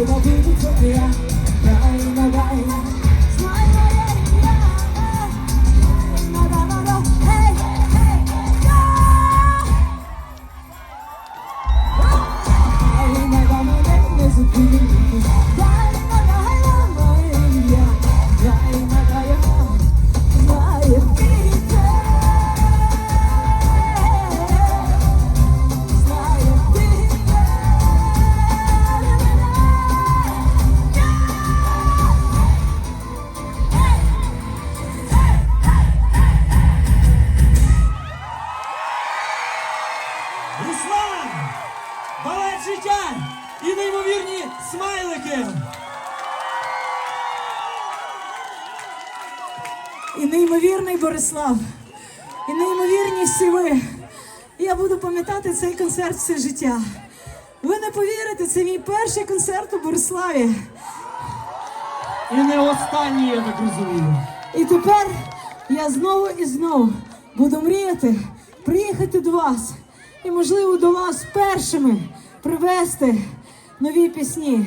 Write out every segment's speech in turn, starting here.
我不听。життя і неймовірні смайлики. І неймовірний Борислав, і неймовірні всі ви. Я буду пам'ятати цей концерт все життя. Ви не повірите, це мій перший концерт у Бориславі. І не останній, я так розумію. І тепер я знову і знову буду мріяти приїхати до вас і, можливо, до вас першими привезти нові пісні.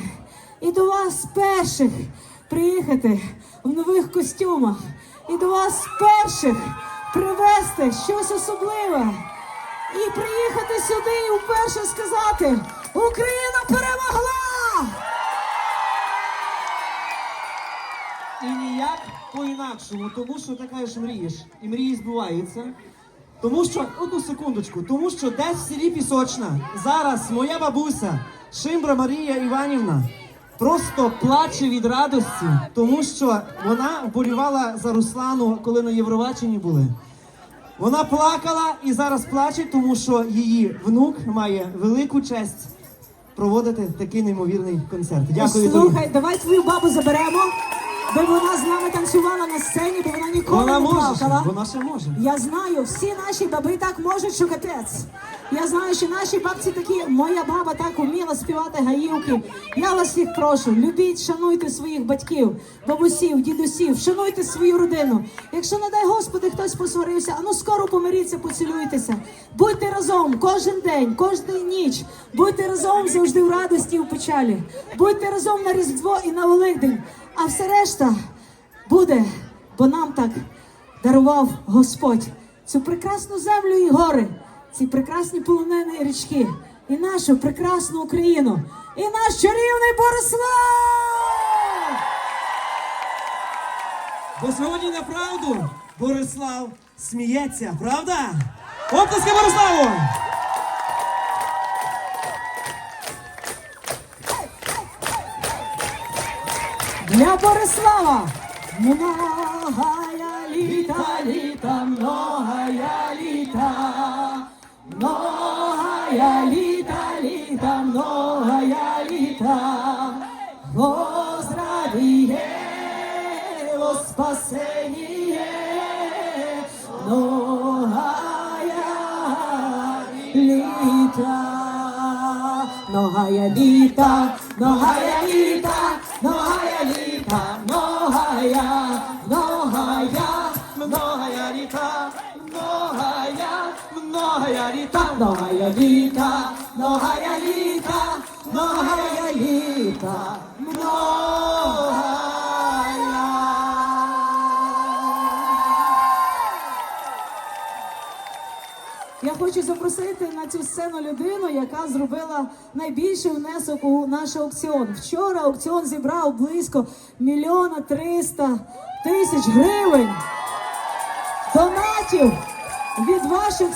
І до вас перших приїхати в нових костюмах. І до вас перших привезти щось особливе. І приїхати сюди і вперше сказати: Україна перемогла! І ніяк по-інакшому, тому що ти кажеш мрієш, і мрії збуваються. Тому що, одну секундочку, тому що десь в селі Пісочна зараз моя бабуся Шимбра Марія Іванівна просто плаче від радості, тому що вона вболівала за Руслану, коли на Євробаченні були. Вона плакала і зараз плаче, тому що її внук має велику честь проводити такий неймовірний концерт. Дякую тобі. Слухай, давай твою бабу заберемо, бо вона з нами танцювала на сцені, бо вона ніколи Вона не може, плакала. вона ще може. Я знаю, всі наші баби так можуть, що капець. Я знаю, що наші бабці такі, моя баба так вміла співати гаївки. Я вас всіх прошу, любіть, шануйте своїх батьків, бабусів, дідусів, шануйте свою родину. Якщо, не дай Господи, хтось посварився, а ну скоро помиріться, поцілуйтеся. Будьте разом кожен день, кожну ніч. Будьте разом завжди в радості в печалі. Будьте разом на Різдво і на Великдень. А все решта буде, бо нам так дарував Господь цю прекрасну землю і гори, ці прекрасні полонини і річки, і нашу прекрасну Україну, і наш чарівний Борислав! Бо сьогодні на правду Борислав сміється, правда? Оплески Бориславу! Для Борислава! Літа, многая літа, Воздравіє во спасеніє, многая літа, многая літа, многая літа, многая літа, многая, многая, Многая літа, многая, многая літа. многая літа, многая літа, многая літа, Я хочу запросити на цю сцену людину, яка зробила найбільший внесок у наш аукціон. Вчора аукціон зібрав близько мільйона триста тисяч гривень донатів від ваших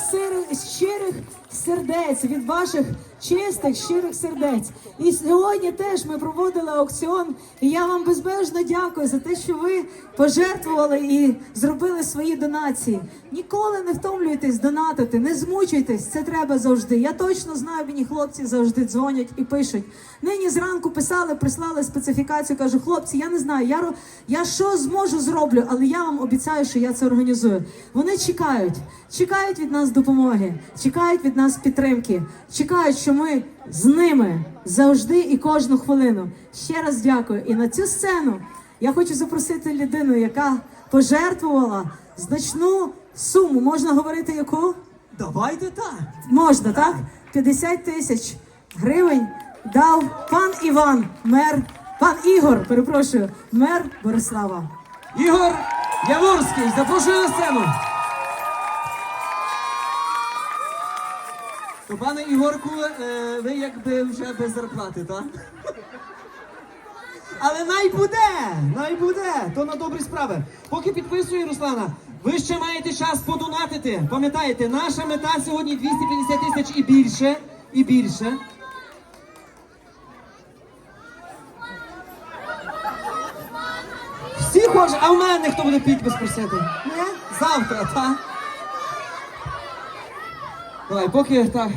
щирих сердець, від ваших чистих щирих сердець. І сьогодні теж ми проводили аукціон. І я вам безмежно дякую за те, що ви пожертвували і зробили свої донації. Ніколи не втомлюйтесь донатити, не змучуйтесь. Це треба завжди. Я точно знаю, мені хлопці завжди дзвонять і пишуть. Нині зранку писали, прислали специфікацію. Кажу, хлопці, я не знаю, я я що зможу зроблю, але я вам обіцяю, що я це організую. Вони чекають, чекають від нас допомоги, чекають від нас підтримки, чекають, що ми з ними завжди і кожну хвилину. Ще раз дякую. І на цю сцену я хочу запросити людину, яка пожертвувала значну суму. Можна говорити яку? Давайте так. Можна, так? 50 тисяч гривень дав пан Іван, мер, пан Ігор, перепрошую, мер Борислава. Ігор Яворський, запрошую на сцену. То, пане Ігорку, е, ви якби вже без зарплати, так? Але най буде, най буде, то на добрі справи. Поки підписує Руслана, ви ще маєте час подонатити. Пам'ятаєте, наша мета сьогодні 250 тисяч і більше, і більше. Всі хочуть, а в мене хто буде підпис просити? Не? Завтра, так? Давай, поки так.